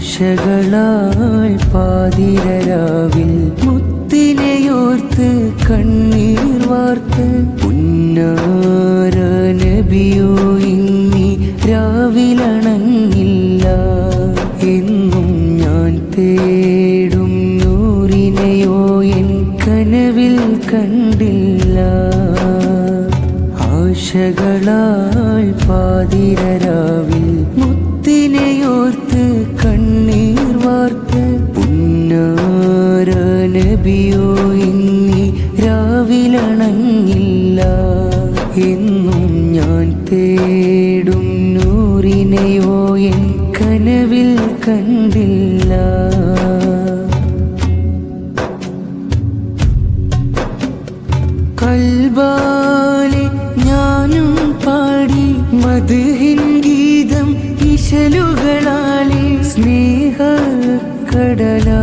ആശകളാൽ പാതിരരാവിൽ മുത്തിനെയോർത്ത് കണ്ണീർ വാർത്ത് പുന്നാര നബിയോ ഇന്നി രാവിലണങ്ങില്ല എന്നും ഞാൻ തേടും നൂറിനെയോ എൻ കനവിൽ കണ്ടില്ല ആശകളാൽ നബിയോ ഇന്നി രാവിലണങ്ങില്ല. എന്നും ഞാൻ തേടും നൂറിനെയോ എൻ കനവിൽ കണ്ടില്ല. കൽബാലെ ഞാനും പാടി മധുഹിൻ ഗീതം ഇശലുകളാലെ സ്നേഹ കടലാ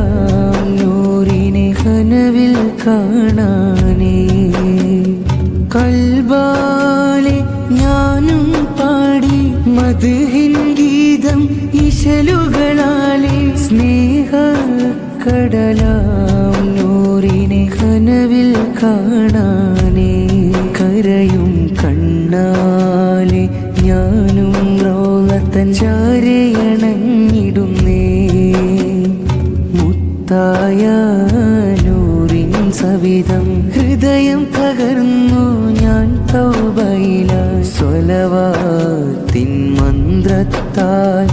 കാണാനേ. കൽബാലെ ഞാനും പാടി മധുഹിൻ ഗീതം ഇശലുകളാലെ സ്നേഹക്കടലാം നൂറിനെ കനവിൽ കാണാനേ. കരയും കണ്ണാലെ ഞാനും റോളത്തൻ ചാരയണങ്ങിടുന്നേ മുത്തായ സവിധം ഹൃദയം തകർന്നു ഞാൻ തൗബയില സ്വലവാത്തിൻ മന്ത്രത്താൽ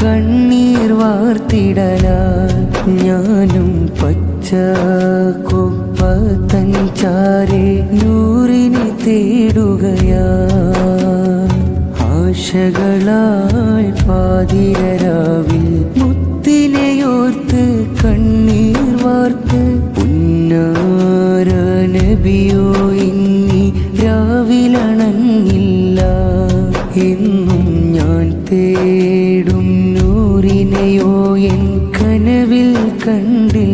കണ്ണീർ വാർത്തിടല ഞാനും പച്ച കുപ്പത്തഞ്ചാരെ നൂറിനെ തേടുകയാ ആശകളാൽ പാതിരരാവിൽ ഇന്നി രാവിലണങ്ങില്ല. എന്നും ഞാൻ തേടും നൂറിനെയോ എൻ കനവിൽ കണ്ട